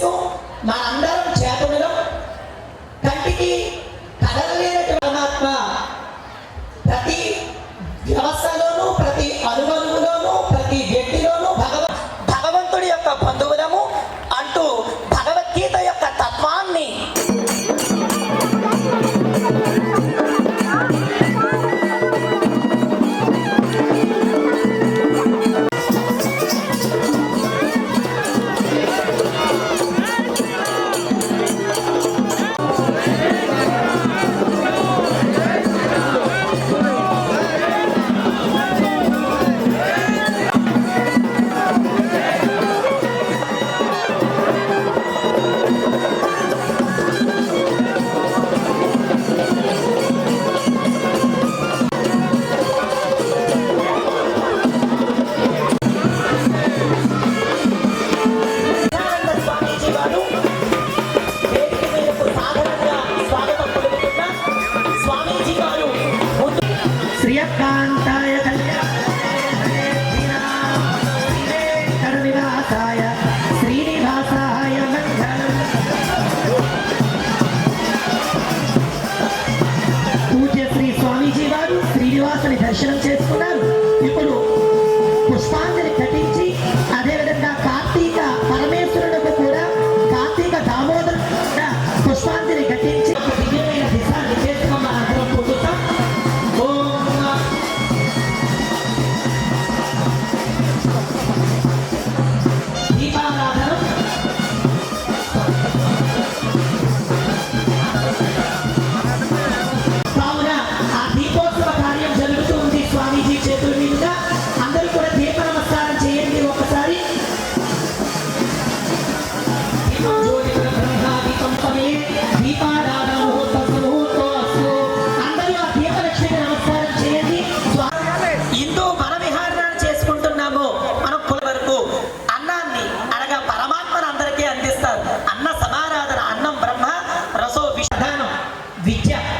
masuk, mandor താഴെ തന്നെ विद्या।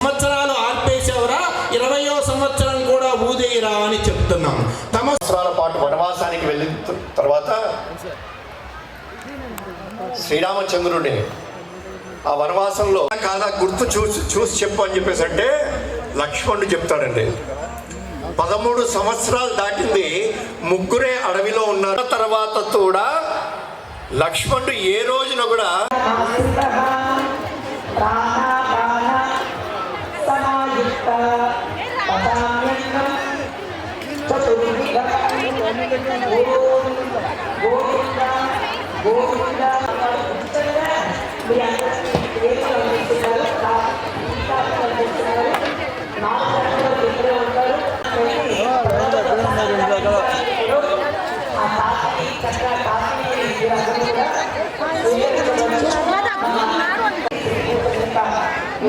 సంవత్సరాలు ఆర్పేసేవరా ఇరవయో సంవత్సరం కూడా ఊదేయరా అని చెప్తున్నాం. తమ సంవత్సరాల పాటు వనవాసానికి వెళ్ళిన తర్వాత శ్రీరామచంద్రుడే ఆ వనవాసంలో కాదా గుర్తు చూసి చూసి చెప్పు అని చెప్పేసి అంటే లక్ష్మణుడు చెప్తాడండి. పదమూడు సంవత్సరాలు దాటింది ముగ్గురే అడవిలో ఉన్నారు తర్వాత కూడా లక్ష్మణుడు ఏ రోజున కూడా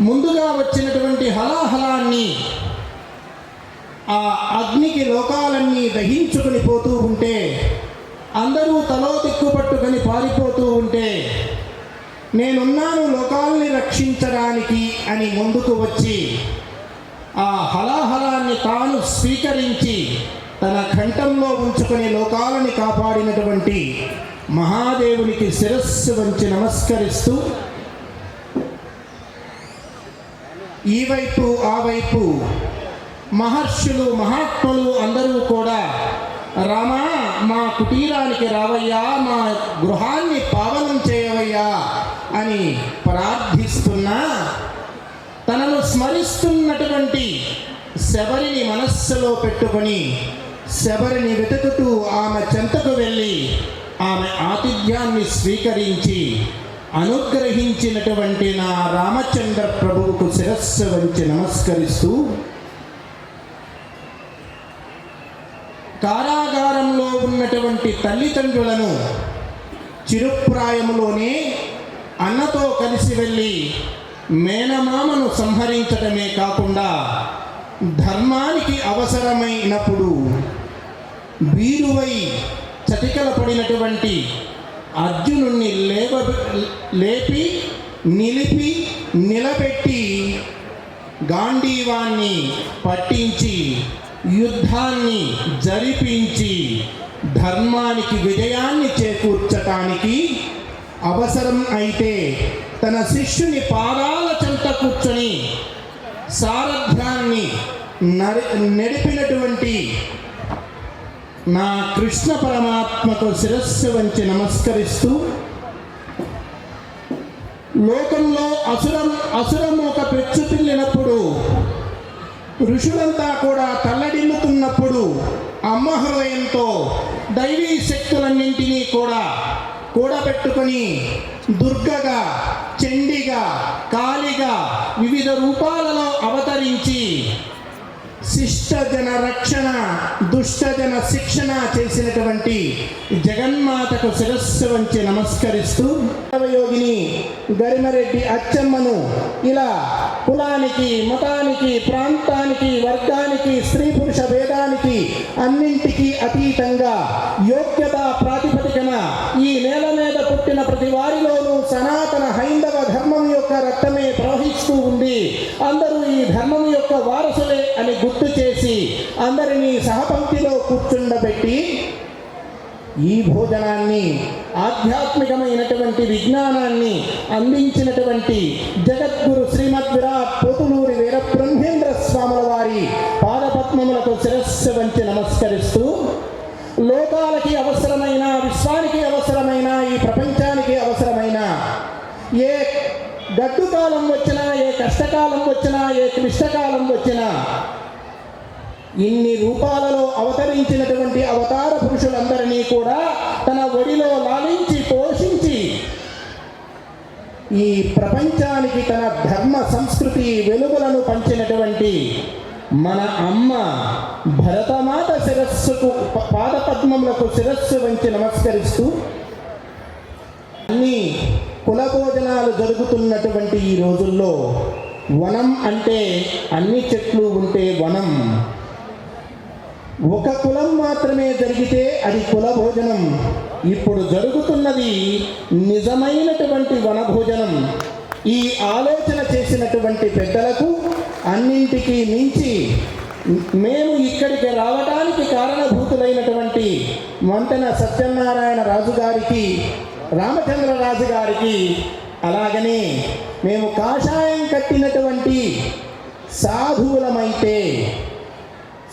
ముందుగా వచ్చినటువంటి హలాహలాన్ని ఆ అగ్నికి లోకాలన్నీ దహించుకుని పోతూ ఉంటే అందరూ తలో తిక్కుపట్టుకొని పారిపోతూ ఉంటే నేనున్నాను లోకాల్ని రక్షించడానికి అని ముందుకు వచ్చి ఆ హలాహలాన్ని తాను స్వీకరించి తన కంఠంలో ఉంచుకుని లోకాలని కాపాడినటువంటి మహాదేవునికి శిరస్సు వంచి నమస్కరిస్తూ ఈ వైపు ఆ వైపు మహర్షులు మహాత్ములు అందరూ కూడా రామా మా కుటీరానికి రావయ్యా మా గృహాన్ని పావనం చేయవయ్యా అని ప్రార్థిస్తున్నా తనను స్మరిస్తున్నటువంటి శబరిని మనస్సులో పెట్టుకొని శబరిని వెతుకుతూ ఆమె చెంతకు వెళ్ళి ఆమె ఆతిథ్యాన్ని స్వీకరించి అనుగ్రహించినటువంటి నా రామచంద్ర ప్రభువుకు శిరస్సు వంచి నమస్కరిస్తూ కారాగారంలో ఉన్నటువంటి తల్లిదండ్రులను చిరుప్రాయంలోనే అన్నతో కలిసి వెళ్ళి మేనమామను సంహరించటమే కాకుండా ధర్మానికి అవసరమైనప్పుడు వీరువై చతికల పడినటువంటి అర్జునుణ్ణి లేవ లేపి నిలిపి నిలబెట్టి గాంధీవాన్ని పట్టించి యుద్ధాన్ని జరిపించి ధర్మానికి విజయాన్ని చేకూర్చటానికి అవసరం అయితే తన శిష్యుని పాదాల చెంత కూర్చొని సారథ్యాన్ని నరి నడిపినటువంటి నా కృష్ణ పరమాత్మకు శిరస్సు వంచి నమస్కరిస్తూ లోకంలో అసురం అసురం ఒక పెచ్చు పిల్లినప్పుడు ఋషులంతా కూడా తల్లడిల్లుతున్నప్పుడు అమ్మ హృదయంతో దైవీ శక్తులన్నింటినీ కూడా కూడబెట్టుకుని దుర్గగా చండిగా కాళిగా వివిధ రూపాలలో అవతరించి శిష్టజన రక్షణ దుష్టజన శిక్షణ చేసినటువంటి జగన్మాతకు శిరస్సు వంచి నమస్కరిస్తూ యోగిని గరిమరెడ్డి అచ్చమ్మను ఇలా కులానికి మతానికి ప్రాంతానికి వర్గానికి స్త్రీ పురుష భేదానికి అన్నింటికీ అతీతంగా యోగ్యత ప్రాతిపదికన ఈ నేల మీద పుట్టిన ప్రతి వారిలోనూ సనాతన హైందవ ధర్మం యొక్క ఉంది అందరూ ఈ ధర్మం యొక్క వారసులే అని గుర్తు చేసి అందరినీ సహపంక్తిలో కూర్చుండబెట్టి ఈ భోజనాన్ని ఆధ్యాత్మికమైనటువంటి విజ్ఞానాన్ని అందించినటువంటి జగద్గురు శ్రీమద్ విరాట్ పోతులూరి వీర బ్రహ్మేంద్ర స్వాముల వారి పాదపద్మములకు శిరస్సు వంచి నమస్కరిస్తూ లోకాలకి అవసరమైన విశ్వానికి అవసరమైన ఈ ప్రపంచాన్ని గడ్డు కాలం వచ్చినా ఏ కష్టకాలం వచ్చినా ఏ క్లిష్టకాలం వచ్చినా ఇన్ని రూపాలలో అవతరించినటువంటి అవతార పురుషులందరినీ కూడా తన ఒడిలో లాలించి పోషించి ఈ ప్రపంచానికి తన ధర్మ సంస్కృతి వెలుగులను పంచినటువంటి మన అమ్మ భరతమాత శిరస్సుకు ప- పాదపద్మములకు శిరస్సు వంచి నమస్కరిస్తూ అన్నీ కుల భోజనాలు జరుగుతున్నటువంటి ఈ రోజుల్లో వనం అంటే అన్ని చెట్లు ఉంటే వనం. ఒక కులం మాత్రమే జరిగితే అది కుల భోజనం ఇప్పుడు జరుగుతున్నది నిజమైనటువంటి వనభోజనం. ఈ ఆలోచన చేసినటువంటి పెద్దలకు అన్నింటికీ మించి మేము ఇక్కడికి రావడానికి కారణభూతులైనటువంటి వంతెన సత్యనారాయణ రాజు గారికి రామచంద్రరాజు గారికి అలాగనే మేము కాషాయం కట్టినటువంటి సాధువులమైతే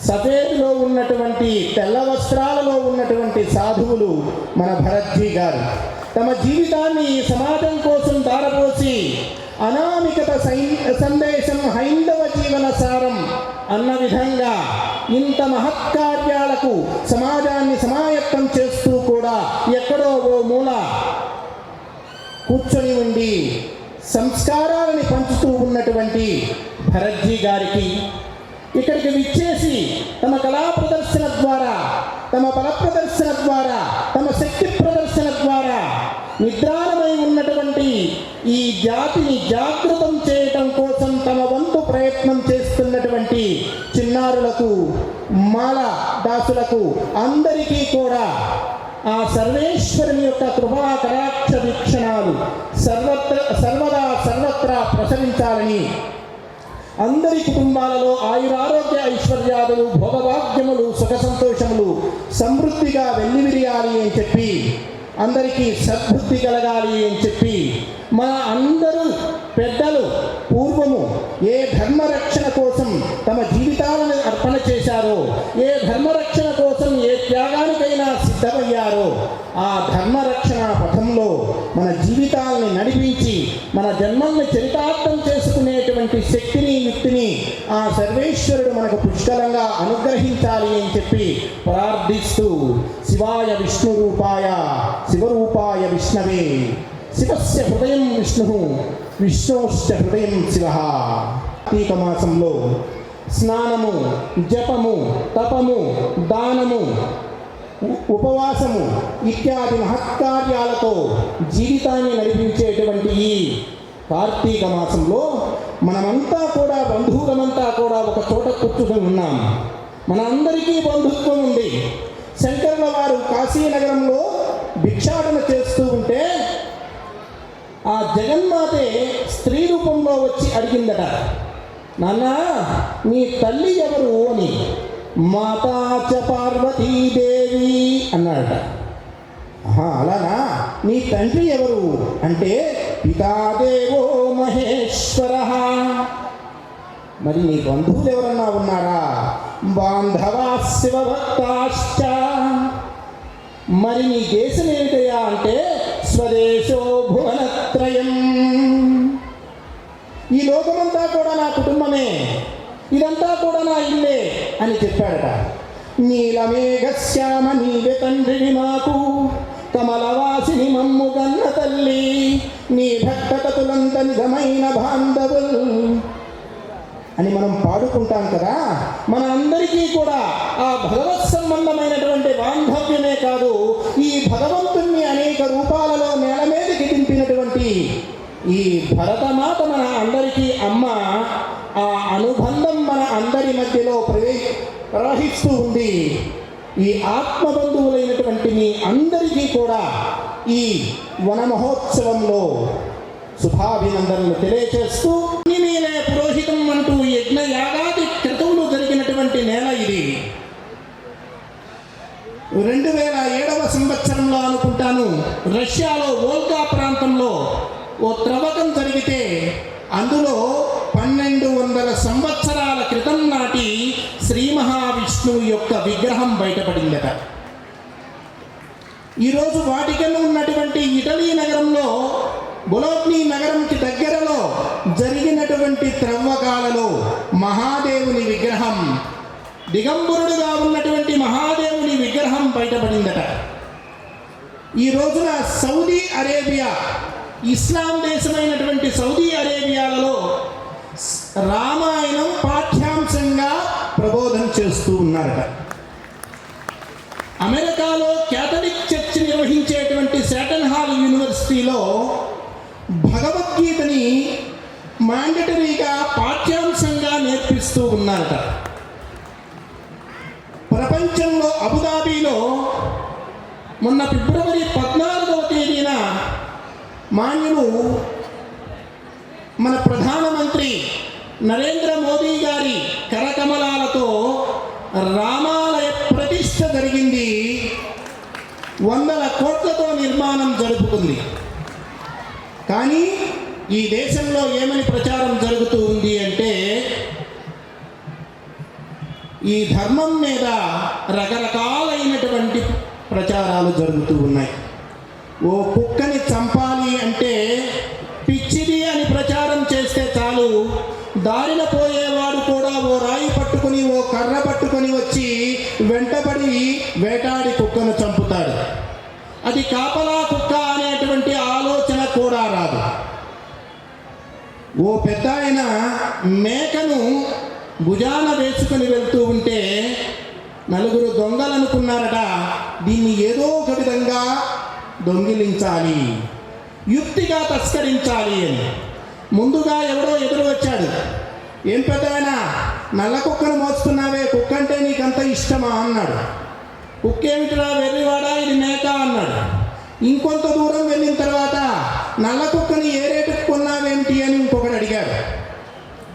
సఫేద్లో ఉన్నటువంటి తెల్ల వస్త్రాలలో ఉన్నటువంటి సాధువులు మన భరత్జీ గారు. తమ జీవితాన్ని సమాజం కోసం దారపోసి అనామికత సందేశం హైందవ జీవన సారం అన్న విధంగా ఇంత మహత్కార్యాలకు సమాజాన్ని సమాయత్తం చేస్తూ కూడా ఎక్కడో ఓ కూర్చొని ఉండి సంస్కారాలని పంచుతూ ఉన్నటువంటి భరత్జీ గారికి ఇక్కడికి విచ్చేసి తమ కళా ప్రదర్శన ద్వారా తమ బల ప్రదర్శన ద్వారా తమ శక్తి ప్రదర్శన ద్వారా నిద్రాణమై ఉన్నటువంటి ఈ జాతిని జాగృతం చేయటం కోసం తమ వంతు ప్రయత్నం చేస్తున్నటువంటి చిన్నారులకు మాల దాసులకు అందరికీ కూడా ఆ సర్వేశ్వరుని యొక్క కృపా కటాక్ష వీక్షణాలు సర్వత్ర సర్వదా సర్వత్రా ప్రసరించాలని అందరి కుటుంబాలలో ఆయురారోగ్య ఐశ్వర్యాలు భోగభాగ్యములు సుఖ సంతోషములు సమృద్ధిగా వెల్లివిరియాలి అని చెప్పి అందరికీ సద్బుద్ధి కలగాలి అని చెప్పి మన అందరూ పెద్దలు పూర్వము ఏ ధర్మరక్షణ కోసం తమ జీవితాలను అర్పణ చేశారో ఏ ధర్మరక్షణ త్యాగానికైనా సిద్ధమయ్యారో ఆ ధర్మరక్షణ పథంలో మన జీవితాలని నడిపించి మన జన్మల్ని చరితార్థం చేసుకునేటువంటి శక్తిని యుక్తిని ఆ సర్వేశ్వరుడు మనకు పుష్కలంగా అనుగ్రహించాలి అని చెప్పి ప్రార్థిస్తూ శివాయ విష్ణు రూపాయ శివరూపాయ విష్ణవే. శివస్య హృదయం విష్ణు విష్ణోశ్చ హృదయం శివ. కార్తీక మాసంలో స్నానము జపము తపము దానము ఉపవాసము ఇత్యాది మహత్కార్యాలతో జీవితాన్ని నడిపించేటువంటి ఈ కార్తీక మాసంలో మనమంతా కూడా బంధువులమంతా కూడా ఒక చోట కూర్చుని ఉన్నాం. మనందరికీ బంధుత్వం ఉంది. శంకర్ల వారు కాశీనగరంలో భిక్షాటన చేస్తూ ఉంటే ఆ జగన్మాతే స్త్రీ రూపంలో వచ్చి అడిగిందట నాన్న నీ తల్లి ఎవరు? అని మాతా చ పార్వతీదేవి అన్నాడట ఆహా, అలానా? నీ తండ్రి ఎవరు? అంటే పితాదేవో మహేశ్వర. మరి నీ బంధువులు ఎవరన్నా ఉన్నారా? బాంధవా శివభక్తాశ్చ. మరి నీ దేశం ఏమిటయా అంటే స్వదేశో భువనత్రయం. ఈ లోకమంతా కూడా నా కుటుంబమే. ఇదంతా కూడా నా ఇల్లే అని చెప్పాడట. నీలమేఘశ్యామ నీవే తండ్రిని మాకు కమలవాసిని మమ్ము కన్న తల్లి నీ భక్తకతులంత నిజమైన బాంధవులు. అని మనం పాడుకుంటాం కదా. మన అందరికీ కూడా ఆ భగవత్ సంబంధమైనటువంటి బాంధవ్యమే కాదు ఈ భగవంతుణ్ణి అనేక రూపాలలో నేల మీదకి దింపినటువంటి ఈ భరతమాత మన అందరికీ అమ్మ ఆ అనుబంధం మన అందరి మధ్యలో ప్రవే ప్రవహిస్తూ ఉంది. ఈ ఆత్మబంధువులైనటువంటి మీ అందరికీ కూడా ఈ వన మహోత్సవంలో శుభాభినందనలు తెలియచేస్తూ మీనే పురోహితం అంటూ యజ్ఞ యాగాది క్రితంలో జరిగినటువంటి నేల ఇది. రెండు వేల ఏడవ సంవత్సరంలో అనుకుంటాను రష్యాలో వోల్కా ప్రాంతంలో ఓ త్రవ్వకం జరిగితే అందులో వందల సంవత్సరాల క్రితం నాటి శ్రీ మహావిష్ణువు యొక్క విగ్రహం బయటపడిందట. ఈరోజు వాటికన్ ఉన్నటువంటి ఇటలీ నగరంలో బొలోగ్ని నగరంకి దగ్గరలో జరిగినటువంటి త్రవ్వకాలలో మహాదేవుని విగ్రహం దిగంబరుడుగా ఉన్నటువంటి మహాదేవుని విగ్రహం బయటపడిందట. ఈ రోజున సౌదీ అరేబియా ఇస్లాం దేశమైనటువంటి సౌదీ అరేబియాలలో రామాయణం పాఠ్యాంశంగా ప్రబోధం చేస్తూ ఉన్నారట. అమెరికాలో క్యాథలిక్ చర్చ్ నిర్వహించేటువంటి శాటన్ హాల్ యూనివర్సిటీలో భగవద్గీతని మాండటరీగా పాఠ్యాంశంగా నేర్పిస్తూ ఉన్నారట. ప్రపంచంలో అబుదాబీలో మొన్న ఫిబ్రవరి పద్నాలుగవ తేదీన మాన్యులు మన ప్రధానమంత్రి నరేంద్ర మోదీ గారి కరకమలాలతో రామాలయ ప్రతిష్ట జరిగింది. వందల కోట్లతో నిర్మాణం జరుపుకుంది. కానీ ఈ దేశంలో ఏమని ప్రచారం జరుగుతూ ఉంది అంటే ఈ ధర్మం మీద రకరకాలైనటువంటి ప్రచారాలు జరుగుతూ ఉన్నాయి. ఓ కుక్కని చంప అంటే పిచ్చిది అని ప్రచారం చేస్తే చాలు దారిన పోయేవాడు కూడా ఓ రాయి పట్టుకుని ఓ కర్ర పట్టుకొని వచ్చి వెంటబడి వేటాడి కుక్కను చంపుతాడు అది కాపలా కుక్క అనేటువంటి ఆలోచన కూడా రాదు ఓ పెద్ద ఆయన మేకను భుజాన వేసుకొని వెళ్తూ ఉంటే నలుగురు దొంగలు అనుకున్నారట దీన్ని ఏదో ఒక విధంగా దొంగిలించాలి. యుక్తిగా తస్కరించాలి అని. ముందుగా ఎవడో ఎదురు వచ్చాడు. ఏం పెద్ద ఆయన నల్ల కుక్కను మోసుకున్నావే కుక్క అంటే నీకంత ఇష్టమా? అన్నాడు. కుక్కేమిటిరా వెర్రివాడా ఇది మేక? అన్నాడు. ఇంకొంత దూరం వెళ్ళిన తర్వాత నల్ల కుక్కని ఏ రేటుకు కొన్నావేంటి? అని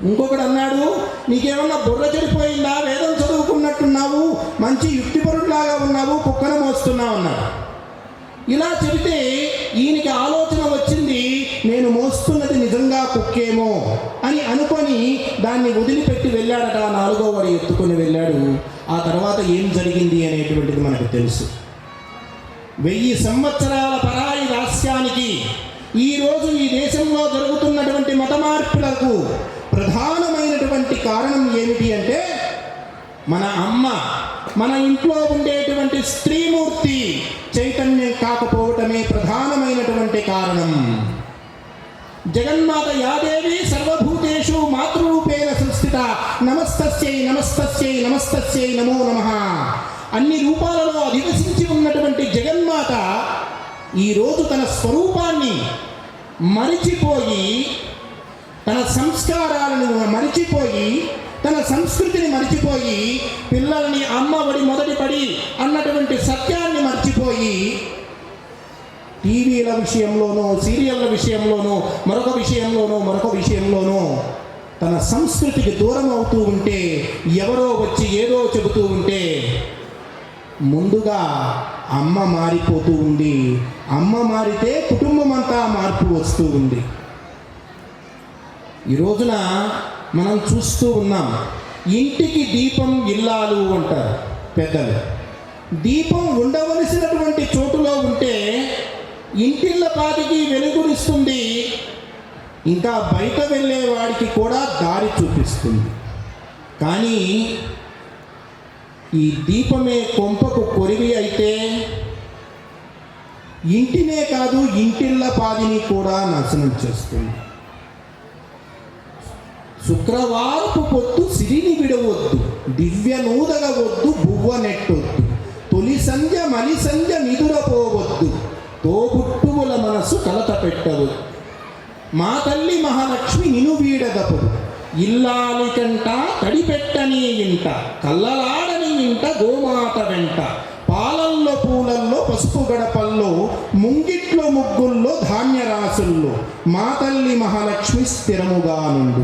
ఇంకొకడు అన్నాడు నీకేమన్నా బుర్ర చెడిపోయిందా? వేదం చదువుకున్నట్టున్నావు మంచి యుక్తిపరుడులాగా ఉన్నావు కుక్కను మోస్తున్నావు అన్నాడు. ఇలా చెబితే ఈయనకి ఆలోచన వచ్చింది నేను మోస్తున్నది నిజంగా కుక్కేమో అని అనుకొని దాన్ని వదిలిపెట్టి వెళ్ళాడట నాలుగో వాడు ఎత్తుకొని వెళ్ళాడు. ఆ తర్వాత ఏం జరిగింది అనేటువంటిది మనకు తెలుసు. వెయ్యి సంవత్సరాల పరాయి రాస్యానికి ఈరోజు ఈ దేశంలో జరుగుతున్నటువంటి మత మార్పులకు ప్రధానమైనటువంటి కారణం ఏమిటి అంటే మన అమ్మ మన ఇంట్లో ఉండేటువంటి స్త్రీమూర్తి చైతన్యం కాకపోవటమే ప్రధానమైనటువంటి కారణం. జగన్మాత యాదేవి సర్వభూతేషు మాతృరూపేణ సంస్థిత నమస్తస్యై నమస్తస్యై నమస్తస్యై నమో నమ. అన్ని రూపాలలో అధివసించి ఉన్నటువంటి జగన్మాత ఈరోజు తన స్వరూపాన్ని మరిచిపోయి తన సంస్కారాలను మరిచిపోయి తన సంస్కృతిని మరిచిపోయి పిల్లల్ని అమ్మ ఒడి మొదటి పడి అన్నటువంటి సత్యాన్ని మర్చిపోయి టీవీల విషయంలోనూ సీరియళ్ళ విషయంలోనూ మరొక విషయంలోనూ మరొక విషయంలోనూ తన సంస్కృతికి దూరం అవుతూ ఉంటే ఎవరో వచ్చి ఏదో చెబుతూ ఉంటే ముందుగా అమ్మ మారిపోతూ ఉంది. అమ్మ మారితే కుటుంబం అంతా మార్పు వస్తూ ఉంది. ఈ రోజున మనం చూస్తూ ఉన్నాం ఇంటికి దీపం ఇల్లాలు అంటారు పెద్దలు. దీపం ఉండవలసినటువంటి చోటులో ఉంటే ఇంటిళ్ళ పాటికి వెలుగునిస్తుంది ఇంకా బయట వెళ్ళే వాడికి కూడా దారి చూపిస్తుంది. కానీ ఈ దీపమే కొంపకు కొరివి అయితే ఇంటినే కాదు ఇంటిళ్ళ పాదిని కూడా నాశనం చేస్తుంది. శుక్రవారపు పొత్తు సిరిని విడవద్దు దివ్య నూదల వద్దు బువ్వ నెట్టొద్దు తొలి సంధ్య మలి సంధ్య నిదురపోవద్దు తోబుట్టువుల మనసు కలత పెట్టవద్దు మా తల్లి మహాలక్ష్మి నిను వీడదపదు ఇల్లాలి కంట తడిపెట్టని ఇంట కల్లలాడని ఇంట గోమాత వెంట పాలల్లో పూలల్లో పసుపు గడపల్లో ముంగిట్లో ముగ్గుల్లో ధాన్య రాసుల్లో మా తల్లి మహాలక్ష్మి స్థిరముగా నుండు